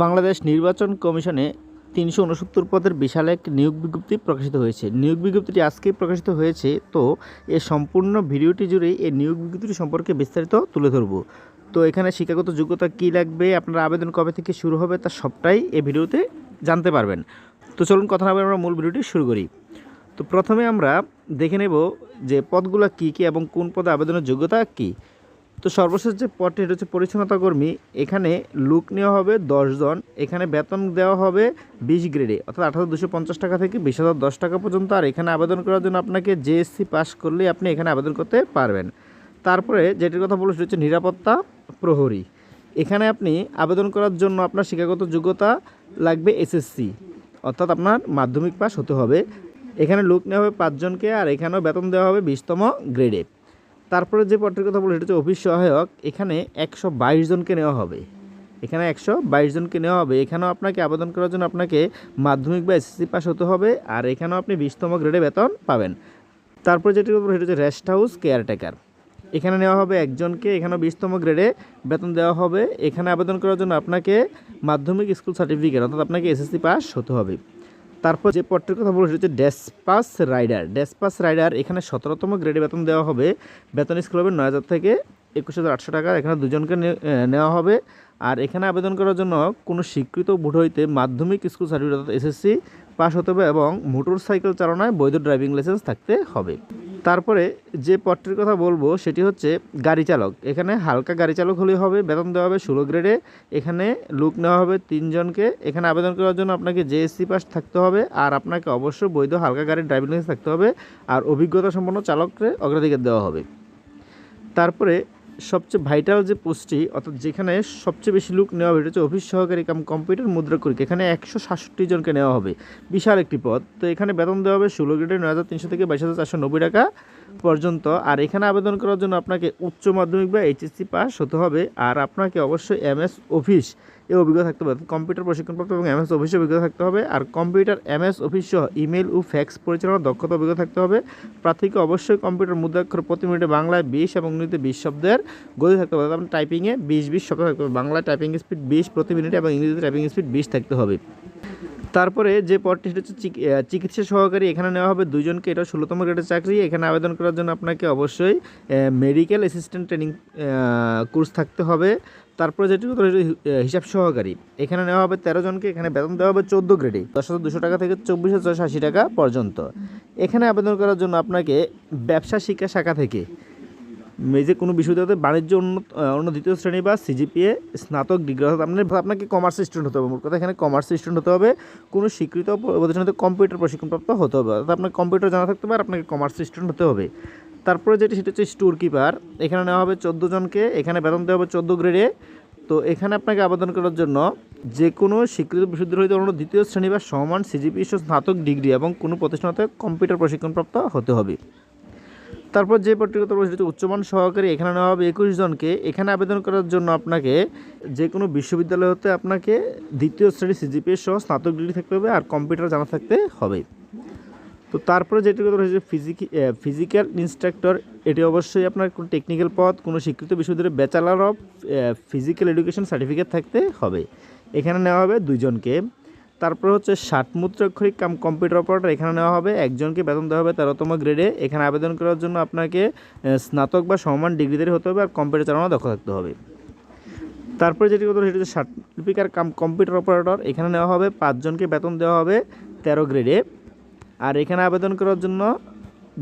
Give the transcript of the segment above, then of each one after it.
বাংলাদেশ নির্বাচন কমিশনে তিনশো উনসত্তর পদের বিশাল এক নিয়োগ বিজ্ঞপ্তি প্রকাশিত হয়েছে। নিয়োগ বিজ্ঞপ্তিটি আজকেই প্রকাশিত হয়েছে, তো এ সম্পূর্ণ ভিডিওটি জুড়ে এই নিয়োগ বিজ্ঞপ্তিটি সম্পর্কে বিস্তারিত তুলে ধরবো। তো এখানে শিক্ষাগত যোগ্যতা কী লাগবে, আপনার আবেদন কবে থেকে শুরু হবে, তা সবটাই এই ভিডিওতে জানতে পারবেন। তো চলুন কথা না আমরা মূল ভিডিওটি শুরু করি। তো প্রথমে আমরা দেখে নেব যে পদগুলো কী কী এবং কোন পদে আবেদনের যোগ্যতা কী। তো সর্বশেষ যে পদটি, এটা হচ্ছে পরিচ্ছন্নতা কর্মী। এখানে লুক নেওয়া হবে জন, এখানে বেতন দেওয়া হবে বিশ গ্রেডে অর্থাৎ আঠারো দুশো পঞ্চাশ টাকা থেকে বিশ হাজার দশ টাকা পর্যন্ত। আর এখানে আবেদন করার জন্য আপনাকে জেএসসি পাস করলেই আপনি এখানে আবেদন করতে পারবেন। তারপরে যেটির কথা বলো সেটা হচ্ছে নিরাপত্তা প্রহরী। এখানে আপনি আবেদন করার জন্য আপনার শিক্ষাগত যোগ্যতা লাগবে এসএসসি অর্থাৎ আপনার মাধ্যমিক পাস হতে হবে। এখানে লুক নেওয়া হবে পাঁচজনকে আর এখানেও বেতন দেওয়া হবে বিশতম গ্রেডে তারপরে যে পদটির কথা বলি সেটা হচ্ছে অফিস সহায়ক। এখানে একশো বাইশ জনকে নেওয়া হবে। এখানে একশো বাইশ জনকে নেওয়া হবে। এখানেও আপনাকে আবেদন করার জন্য আপনাকে মাধ্যমিক বা এসএসসি পাস হতে হবে আর এখানেও আপনি বিশতম গ্রেডে বেতন পাবেন। তারপর যেটি কথা বলি সেটা হচ্ছে রেস্ট হাউস কেয়ারটেকার। এখানে নেওয়া হবে একজনকে, এখানেও বিশতম গ্রেডে বেতন দেওয়া হবে। এখানে আবেদন করার জন্য আপনাকে মাধ্যমিক স্কুল সার্টিফিকেট, অর্থাৎ আপনাকে এসএসসি পাস হতে হবে। তারপর যে পদটির কথা বলছি হচ্ছে ড্যাসপাস রাইডার ড্যাসপাস রাইডার এখানে সতেরোতম গ্রেডে বেতন দেওয়া হবে। বেতন স্কুল হবে নয় হাজার থেকে একুশ হাজার আটশো টাকা। এখানে দুজনকে নেওয়া হবে। আর এখানে আবেদন করার জন্য কোনো স্বীকৃত বোর্ড হইতে মাধ্যমিক স্কুল সার্টিফিকেট অর্থাৎ এসএসসি পাস হতে হবে এবং মোটর সাইকেল চালনায় বৈধ ড্রাইভিং লাইসেন্স থাকতে হবে। তারপরে যে পদটির কথা বলব, সেটি হচ্ছে গাড়ি চালক। এখানে হালকা গাড়ি চালক হলেই হবে, বেতন দেওয়া হবে ষোলো গ্রেডে এখানে লুক নেওয়া হবে তিনজনকে। এখানে আবেদন করার জন্য আপনাকে জেএসসি পাস থাকতে হবে, আর আপনাকে অবশ্যই বৈধ হালকা গাড়ির ড্রাইভিং লাইসেন্স থাকতে হবে, আর অভিজ্ঞতা সম্পন্ন চালককে অগ্রাধিকার দেওয়া হবে। তারপরে সবচেয়ে ভাইটাল যে পোস্টটি অর্থাৎ যেখানে সবচেয়ে বেশি লুক নেওয়া হবে, এটা হচ্ছে অফিস সহকারী কাম কম্পিউটার মুদ্রা করি এখানে একশো সাতষট্টি জনকে নেওয়া হবে। বিশাল একটি পদ। তো এখানে বেতন দেওয়া হবে ষোলো গ্রেডে নয় হাজার তিনশো থেকে বাইশ হাজার চারশো নব্বই টাকা পর্যন্ত। আর এখানে আবেদন করার জন্য আপনাকে উচ্চ মাধ্যমিক বা এইচএসসি পাস হতে হবে। আর আপনাকে অবশ্যই এম এস অফিস এ অভিজ্ঞতা থাকতে হবে। কম্পিউটার প্রশিক্ষণপ্রাপ্ত এবং এমএস অফিসে অভিজ্ঞতা থাকতে হবে। আর কম্পিউটার, এমএস অফিস সহ ইমেল ও ফ্যাক্স পরিচালনার দক্ষতা অভিজ্ঞতা থাকতে হবে। প্রার্থীকে অবশ্যই কম্পিউটার মুদ্রাক্ষর প্রতি মিনিটে বাংলায় বিশ এবং ইংরেজিতে বিশ শব্দের গতি থাকতে হবে। আপনার টাইপিংয়ে বিশ বিশ শব্দ থাকতে হবে। বাংলায় টাইপিং স্পিড বিশ প্রতি মিনিটে এবং ইংরেজিতে টাইপিং স্পিড বিশ থাকতে হবে। তারপরে যে পদটি সেটা হচ্ছে চিকি- চিকিৎসা সহকারী। এখানে নেওয়া হবে দুজনকে। এটা ষোলোতম গ্রেডের চাকরি। এখানে আবেদন করার জন্য আপনাকে অবশ্যই মেডিকেল অ্যাসিস্ট্যান্ট ট্রেনিং কোর্স থাকতে হবে। তারপরে যেটি হিসাব সহকারী। এখানে নেওয়া হবে তেরো জনকে, এখানে বেতন দেওয়া হবে চোদ্দ গ্রেডে দশ হাজার দুশো টাকা থেকে চব্বিশ হাজার ছয়শো আশি টাকা পর্যন্ত। এখানে আবেদন করার জন্য আপনাকে ব্যবসা শিক্ষা শাখা থেকে যে কোনো বিশ্ববিদ্যালয়তে বাণিজ্য উন্নত অন্য দ্বিতীয় শ্রেণি বা সিজিপিএ স্নাতক ডিগ্রি অর্থাৎ আপনাকে কমার্স স্টুডেন্ট হতে হবে। মোট কথা এখানে কমার্স স্টুডেন্ট হতে হবে। কোনো স্বীকৃত প্রতিষ্ঠানতে কম্পিউটার প্রশিক্ষণপ্রাপ্ত হতে হবে। অর্থাৎ আপনার কম্পিউটার জানা থাকতে আর আপনাকে কমার্স স্টুডেন্ট হতে হবে। তারপরে যেটি, সেটা হচ্ছে স্টোর কিপার। এখানে নেওয়া হবে চোদ্দ জনকে, এখানে বেতন দেওয়া হবে চোদ্দ গ্রেডে। তো এখানে আপনাকে আবেদন করার জন্য যে কোনো স্বীকৃত বিশ্ববিদ্যালয় অন্য দ্বিতীয় শ্রেণি বা সমান সিজিপি স্নাতক ডিগ্রি এবং কোনো প্রতিষ্ঠানতে কম্পিউটার প্রশিক্ষণপ্রাপ্ত হতে হবে। তারপর যে পত্রিকা তরফ সেটা উচ্চমান সহকারী। এখানে নেওয়া হবে একুশ জনকে। এখানে আবেদন করার জন্য আপনাকে যে কোনো বিশ্ববিদ্যালয় হতে আপনাকে দ্বিতীয় শ্রেণি সিজিপিএ সহ স্নাতক ডিগ্রি থাকতে হবে আর কম্পিউটার জানা থাকতে হবে। তো তারপরে যেটি রয়েছে ফিজিক ফিজিক্যাল ইনস্ট্রাক্টর এটি অবশ্যই আপনার কোনো টেকনিক্যাল পদ, কোনো স্বীকৃত বিশ্ববিদ্যালয়ের bachelor of physical education certificate থাকতে হবে। এখানে নেওয়া হবে দুইজনকে। তারপর হচ্ছে ষাট মুদ্রাক্ষরিক কাম কম্পিউটার অপারেটর এখানে নেওয়া হবে। একজনকে বেতন দেওয়া হবে তেরোতম গ্রেডে এখানে আবেদন করার জন্য আপনাকে স্নাতক বা সমান ডিগ্রিদের হতে হবে আর কম্পিউটার চালানো দক্ষ থাকতে হবে। তারপরে যেটি কথা সেটা হচ্ছে সার্টিফিকার কাম কম্পিউটার অপারেটর এখানে নেওয়া হবে। পাঁচজনকে বেতন দেওয়া হবে তেরো গ্রেডে আর এখানে আবেদন করার জন্য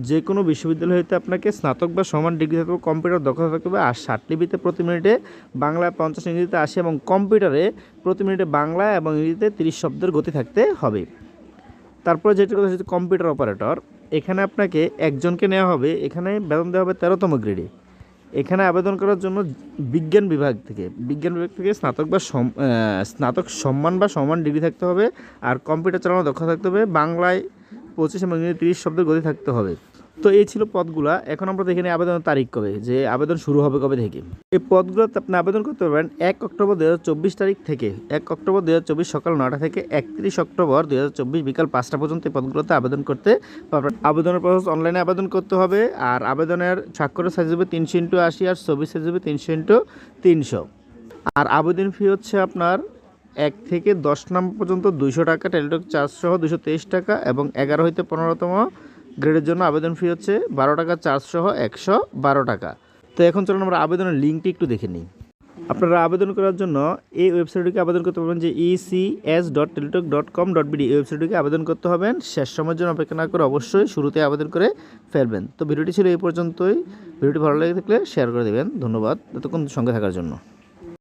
যে কোনো বিশ্ববিদ্যালয় হইতে আপনাকে স্নাতক বা সমান ডিগ্রি থাকবে, কম্পিউটার দক্ষতা থাকবে, আর ষাট ষাটলিপিতে প্রতি মিনিটে বাংলায় পঞ্চাশ ইংরেজিতে আসে এবং কম্পিউটারে প্রতি মিনিটে বাংলা এবং ইংরেজিতে তিরিশ শব্দের গতি থাকতে হবে। তারপরে যেটি কথা হচ্ছে কম্পিউটার অপারেটর, এখানে আপনাকে একজনকে নেওয়া হবে, এখানে বেতন দেওয়া হবে তেরোতম গ্রেডে। এখানে আবেদন করার জন্য বিজ্ঞান বিভাগ থেকে, বিজ্ঞান বিভাগ থেকে স্নাতক বা স্নাতক সম্মান বা সমান ডিগ্রি থাকতে হবে, আর কম্পিউটার চালানো দক্ষতা থাকতে হবে, বাংলায় পঁচিশ এবং ইংরেজি তিরিশ শব্দের গতি থাকতে হবে। তো এই ছিল পদগুলা। এখন আমরা দেখে নিই আবেদনের তারিখ কবে, যে আবেদন শুরু হবে কবে থেকে। এই পদগুলোতে আপনি আবেদন করতে পারবেন এক অক্টোবর দু হাজার চব্বিশ তারিখ থেকে। এক অক্টোবর দু হাজার চব্বিশ সকাল নটা থেকে একত্রিশ অক্টোবর দু হাজার চব্বিশ বিকাল পাঁচটা পর্যন্ত এই পদগুলোতে আবেদন করতে পারবেন। আবেদনের প্রসেস অনলাইনে আবেদন করতে হবে, আর আবেদনের স্বাক্ষরের সাইজ হবে তিনশো ইন্টু আশি, আর ছবি সাইজ হবে তিনশো ইন্টু তিনশো। আর আবেদন ফি হচ্ছে আপনার এক থেকে দশ নম্বর পর্যন্ত দুইশো টাকা টেলিটক চার্জ সহ দুশো তেইশ টাকা এবং এগারো হইতে পনেরোতম গ্রেডের জন্য আবেদন ফি হচ্ছে বারো টাকা চার্জ সহ একশো বারো টাকা। তো এখন চলুন আমরা আবেদনের লিঙ্কটি একটু দেখে নিই। আপনারা আবেদন করার জন্য এই ওয়েবসাইটটিকে আবেদন করতে পারবেন যে ECS dot Teletalk dot com dot BD এই ওয়েবসাইটটিকে আবেদন করতে হবেন। শেষ সময়ের জন্য অপেক্ষা না করে অবশ্যই শুরুতে আবেদন করে ফেলবেন। তো ভিডিওটি ছিল এই পর্যন্তই। ভিডিওটি ভালো লেগে থাকলে শেয়ার করে দেবেন। ধন্যবাদ। এতক্ষণ সঙ্গে থাকার জন্য।